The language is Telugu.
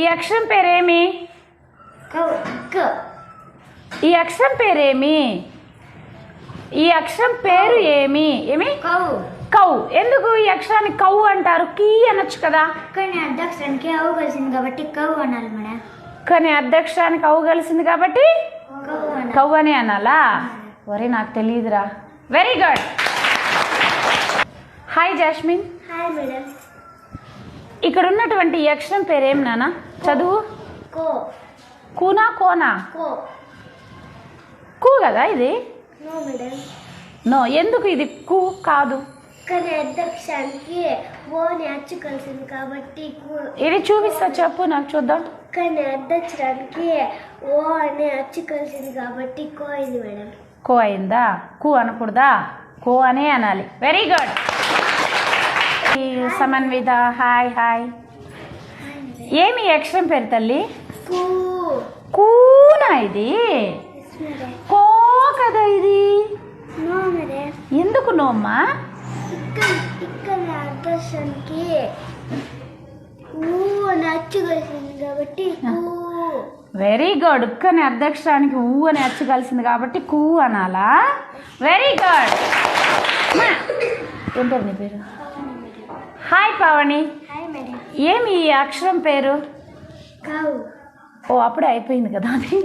ఈ అక్షరం పేరేమి? ఈ అక్షరం పేరేమి? ఈ అక్షరం పేరు ఏమి? ఏమి? కౌ. కౌ. ఎందుకు ఈ అక్షరాన్ని కౌ అంటారు? కీ అనొచ్చు కదా. కానీ అధ్యక్షరానికి అవు కలిసింది కాబట్టి కౌ అనాలి మేడం కానీ కౌ కలిసింది కాబట్టి కౌ అని అనాలా? ఒరే నాకు తెలియదురా. Very good hi Jasmine hi madam ఇక్కడ ఉన్నటువంటి ఈ అక్షరం పేరేం నాన్న చదువు? కో. కూనా కోనా? కో. కూ కదా ఇది? నో ఎందుకు ఇది కూ కాదు? కలిసింది కాబట్టి కు- ఇది చూపిస్తా చెప్పు నాకు చూద్దాం. కానీ అధ్యక్షరానికి ఓ అనే అచ్చు కలిసింది కాబట్టి కో అయింది మేడం. కో అయిందా? కూ అనకూడదా? కో అనే అనాలి. Very good Samanvita hi hi ఏమి అక్షరం పేరు తల్లి? కూ. కూనా ఇది? కో కదా ఇది? ఎందుకు నోమ్మా? కాబట్టి వెరీ గుడ్ ఉక్కని అధ్యక్షరానికి ఊ అని అచ్చు కలిసింది కాబట్టి కూ అనాలా? వెరీ గుడ్ ఏం పేరు నీ పేరు? హాయ్ పవని ఏమి ఈ అక్షరం పేరు? ఓ అప్పుడే అయిపోయింది కదా అది.